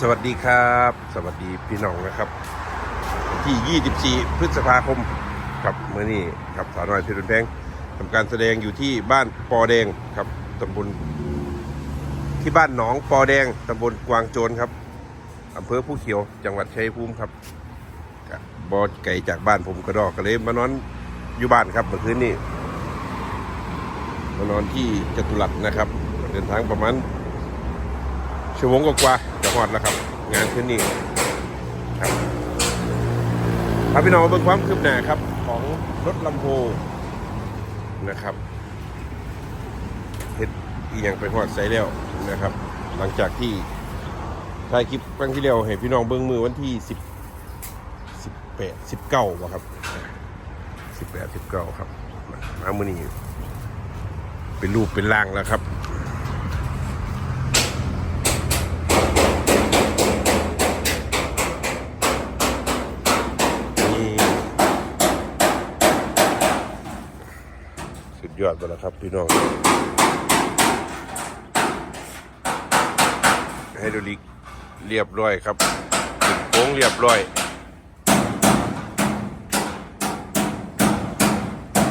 สวัสดีครับ สวัสดีพี่น้องนะครับ ที่ 24 พฤษภาคมครับเมื่อนี้ครับสาวน้อยเพชรบุญแพงทำการแสดงอยู่ที่บ้านปอแดงครับตำบลที่บ้านหนองปอแดงตำบลกวางโจรครับอำเภอผู้เขียวจังหวัดชัยภูมิครับบอไก่จากบ้านผมกระดอกก็เลยมานอนอยู่บ้านครับเมื่อคืนนี้มานอนที่จตุรัสนะครับ เดินทางประมาณ ชั่วโมงกว่าจะหอดแล้วครับ งานขึ้นนี่ครับพาพี่น้องมาเบิ่งความคืบหน้าครับ ของรถลำโพงนะครับเฮ็ดอีหยังไปหอดใส่แล้วนะครับ หลังจากที่ถ่ายคลิปครั้งที่แล้วให้พี่น้องเบิ่งมือวันที่สิบสิบแปดสิบเก้าครับสิบแปดสิบเก้าครับมามือนี้เป็นรูปเป็นร่างแล้วครับ นี่สุด ยอดไปแล้วครับพี่น้องไฮดรอลิกเรียบร้อยครับติดโค้งเรียบร้อย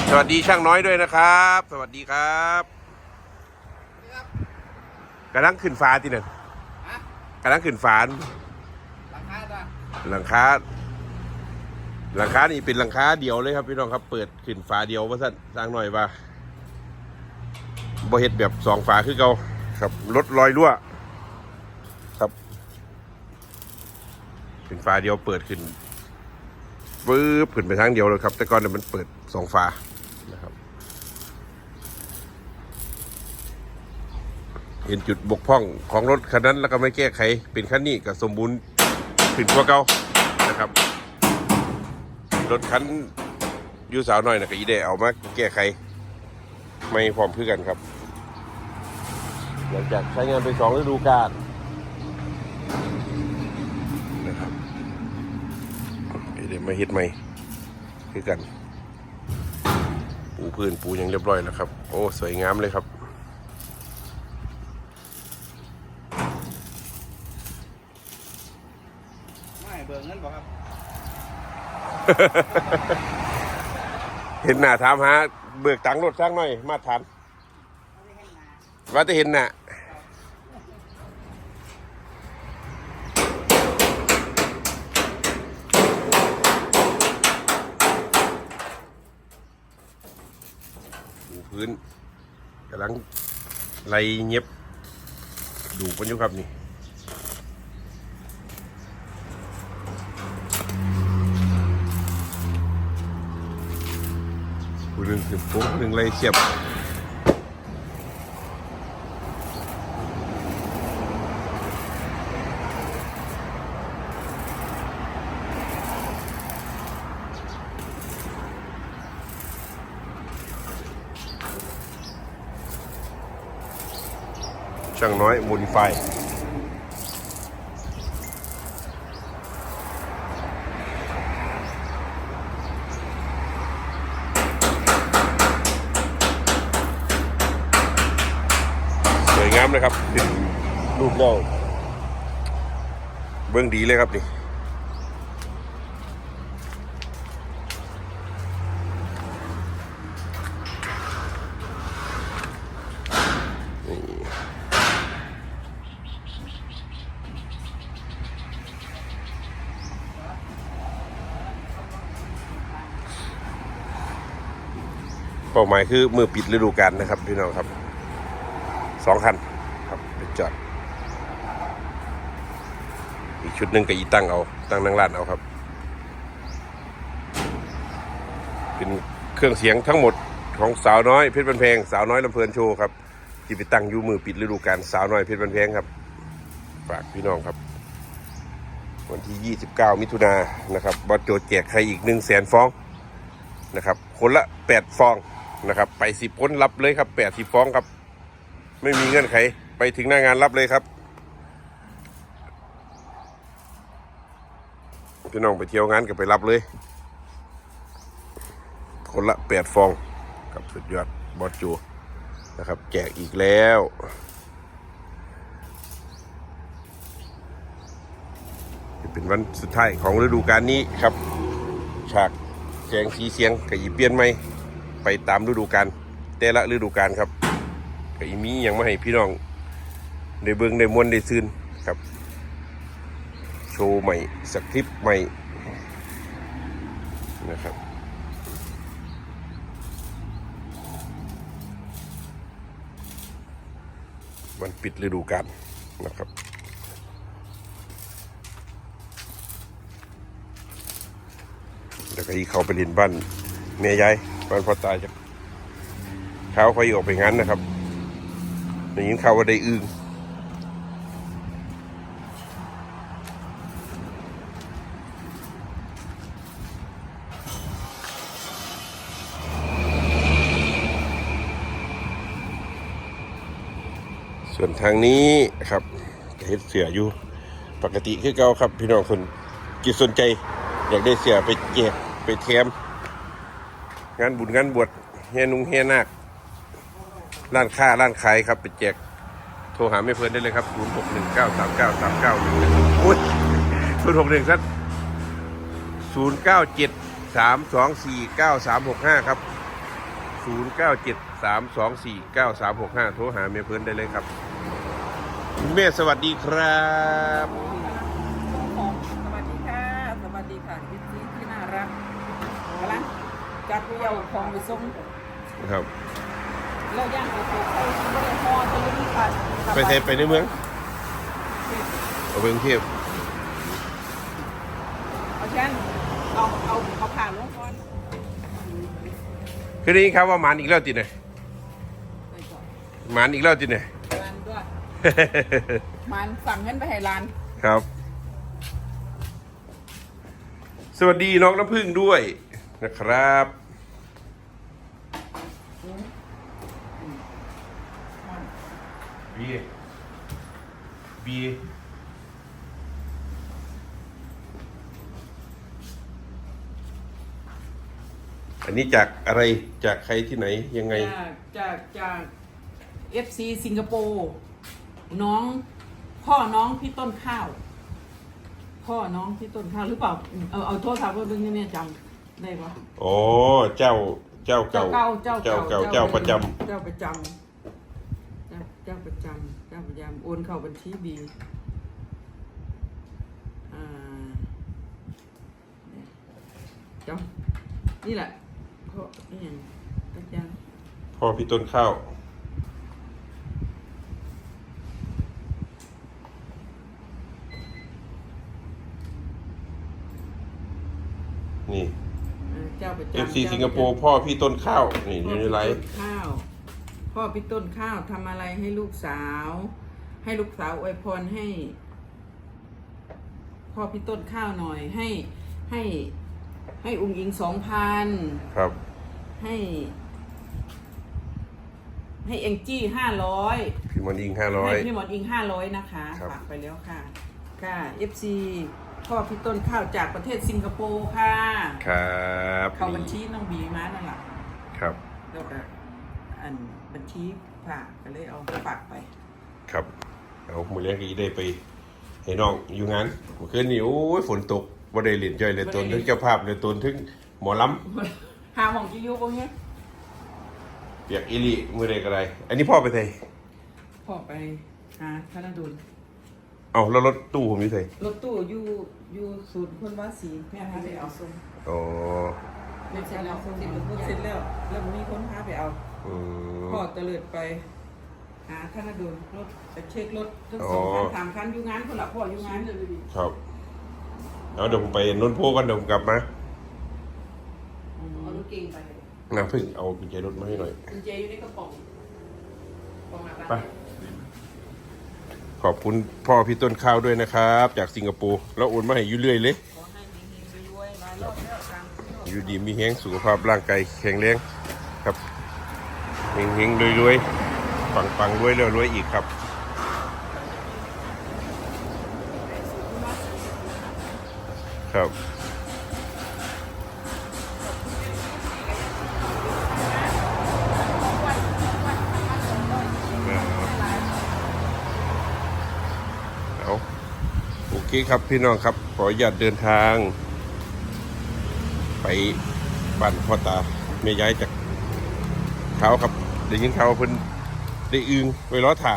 สวัสดีช่างน้อยด้วยนะครับ สวัสดีครับกำลังขึ้นฟ้าที่นั่นฮะกำลังขึ้นฟ้าหลังคาจ้ะหลังคาหลังคานี่เป็นหลังคาเดียวเลยครับพี่น้องครับ เปิดขึ้นฝาเดียวว่าสั่นสร้างหน่อยว่า บ่เฮ็ดแบบสองฝาคือเก่าครับรถลอยรั่วครับ เป็นฝาเดียวเปิดขึ้นปื๊บขึ้นไปทางเดียวเลยครับ แต่ก่อนเนี่ยมันเปิดสองฝานะครับเห็นจุดบกพร่องของรถคันนั้นแล้วก็ไม่แก้ไข เป็นคันนี้ก็สมบูรณ์ขึ้นกว่าเก่านะครับ รถคันอยูสาวหน่อยนะก็อีได้เอามาแก้ไข ไม่พร้อมคือกันครับ หลังจากใช้งานไปสองฤดูกาลนะครับอีได้มาเฮ็ดใหม่คือกัน ปูพื้นปูหยังเรียบร้อยแล้วครับ โอ้ สวยงามเลยครับไม่เบิกเงินบ่ครับเห็นหน้าถามหาเบิกตังค์รถสร้างหน่อย มาทันว่าจะเห็นหน้าปู พื้นกำลังไรเงียบดูกันอยู่ครับนี่ผู้หนึ่งขึ้นปุ๊บผู้หนึ่งไรเสียบ ช่างน้อยมูลไฟสวยงามเลยครับรูปเล่าเบื้องดีเลยครับนี่ เป้าหมายคือมือปิดฤดูกาลนะครับพี่น้องครับสองคันครับไปจอด อีกชุดหนึ่งก็อีตั้งเอา ตั้งนังร้านเอาครับ เป็นเครื่องเสียงทั้งหมดของสาวน้อยเพชรบันเพงสาวน้อยลำเพลินโชว์ครับที่ไปตั้งอยู่มือปิดฤดูกาลสาวน้อยเพชรบันเพงครับ ฝากพี่น้องครับ วันที่ 29 มิถุนายนนะครับบอสโจแจกใครอีก1 0 0 0 0แสนฟองนะครับ คนละ 8 ฟอง นะครับ ไป10คนรับเลยครับ80ฟองครับ ไม่มีเงื่อนไข ไปถึงหน้างานรับเลยครับพี่น้องไปเที่ยวงานก็ไปรับเลย คนละแปดฟองกับสุดยอดบอสจูนะครับ แจกอีกแล้วเป็นวันสุดท้ายของฤดูกาลนี้ครับ ฉากแสงสีเสียงก็อีเปลี่ยนไหม ไปตามฤดูกาลแต่ละฤดูกาลครับก็อีมีอย่างมาให้พี่น้องได้เบิ่งได้มวนได้ซื่นครับ โชว์ใหม่สคริปต์ใหม่นะครับวันปิดฤดูกาลนะครับแล้วก็อีเขาไปเรียนบ้านเมียยาย บ้านพ่อตายจากเช้าเขาออกไปงั้นนะครับได้ยินข่าวว่าได้อึงส่วนทางนี้ครับเฮ็ดเสืออยู่ปกติคือเก่าครับ พี่น้องคนที่สนใจ อยากได้เสือไปแจกไปแถม งานบุญงานบวชเฮียนุงเฮียนาคร้านค้าร้านขายครับไปแจกโทรหาไม่เพลินได้เลยครับ 0 6 1 9 3 9 3 9 1อุ้ย0 6 1สัก0 9 7 3 2 4 9 3 6 5 ครับ 0 9 7 3 2 4 9 3 6 5 โทรหาเมียเพิ่นได้เลยครับ คุณแม่สวัสดีครับ สวัสดีค่ะ สวัสดีค่ะพี่ที่ที่น่ารักกำลัง จัดเยี่ยวของไปส่งครับแล้วย่างโอโหเข้าที่ไม่ได้พอจะไม่มีค่ะไปเทไปในเมืองเอาไปกรุงเทพเอาเช่นเอาเอาเอาผ่านลงก่อนคือได้ยินครับว่าหมานอีกแล้วติเนี่ยไปก่อนหมานอีกแล้วติเนี่ยร้านด้วยมันสั่งเงินไปให้ร้านครับ สวัสดีน้องน้ำพึ่งด้วย นะครับบีบีอันนี้จากอะไรจากใครที่ไหนยังไง จากจากจากเอฟซีสิงคโปร์น้องพ่อน้องพี่ต้นข้าว พ่อน้องพี่ต้นข้าวหรือเปล่า เอาเอาโทษครับว่าเรื่องนี้เนี่ยจำ ได้ปะอ๋อเจ้าเจ้าเจ้าเก่าเก่าเจ้าเจ้าเก่า เจ้าประจเจ้าประจำเจ้าเจ้าประจำเจ้าประจำโอนเข้าบัญชีบีอ่าเนี่ยจำนี่แหละเพราะนี่ยังประจำพ่อพี่ต้นข้าว นี่ำเออเจ้าประจำ FC สิงคโปร์พ่อพี่ต้นข้าวนี่อยู่ในไลฟ์ข้าวพ่อพี่ต้นข้าวทำอะไรให้ลูกสาว ให้ลูกสาวอวยพรให้ พ่อพี่ต้นข้าวหน่อย ให้ให้ให้อุ้งอิงสองพันครับ ให้ ให้เอ็งจี้ห้าร้อยพี่มอนอิงห้าร้อยให้พี่หมอนอิงห้าร้อยนะคะครับฝากไปแล้วค่ะ ค่ะ FC พ่อพี่ต้นข้าวจากประเทศสิงคโปร์ค่ะครับเข้าบัญชีน้องบีมานั่นแหละครับแล้วก็อันบัญชีฝากก็เลยเอาฝากไป ครับเอามือเลี้ยงกีได้ไปให้น้องอยู่งานเมื่อคืนนี้โอ้ยฝนตกว่าได้เล่นจ้อยเลยตนถึงเจ้าภาพเลยตนถึงหมอลำหาของจิยุพวกเนี้ยเปียกอิลิมือใดก็ได้อันนี้พ่อไปไทยพ่อไปหาธนดุล เอาแล้วรถตู้ผมอยู่ไทยรถตู้อยู่อยู่ศูนย์คนว่าสีแม่พาไปเอาส่งอ๋อเสร็จแล้วเสร็จแล้วเสร็จแล้วแล้วมีคนพาไปเอาอืมพ่อเตลิดไปหาธนดุลรถไปเช็ครถทั้งอ๋สอองคันสามคันอยู่งานคนละพ่ออยู่งานครับเอาเดี๋ยวผมไปนนทโพกันเดี๋ยวผมกลับมาเอารถเก่งไปน้ำพึ่งเอากุญแจรถมาให้หน่อยกุญแจอยู่ในกระป๋องกระป๋องอะไรไป ขอบคุณพ่อพี่ต้นข้าวด้วยนะครับ จากสิงคโปร์แล้วโอนมาให้อยุ่เรื่อยเลยอให้มีเฮงไปรวยหลายรอบแล้วกันอยู่ดีมีแห้งสุขภาพร่างกายแข็งแรงครับเฮงเฮงรวยรวยปังปังรวยแล้วรวยอีกครับครับ เคครับพี่น้องครับ ขออนุญาตเดินทาง ไปบ้านพ่อตาแม่ย้ายจากเขาครับได้ยินเขาวว่าเพิ่นได้อึงไว้ล้อถ่า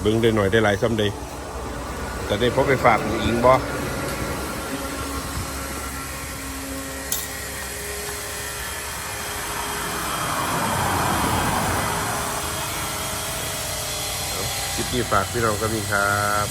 เบิ่งได้หน่อยได้หลายซ้ำใดแต่ได้พบไปฝากอิงบ่ ที่ฝากพี่น้องก็มีครับ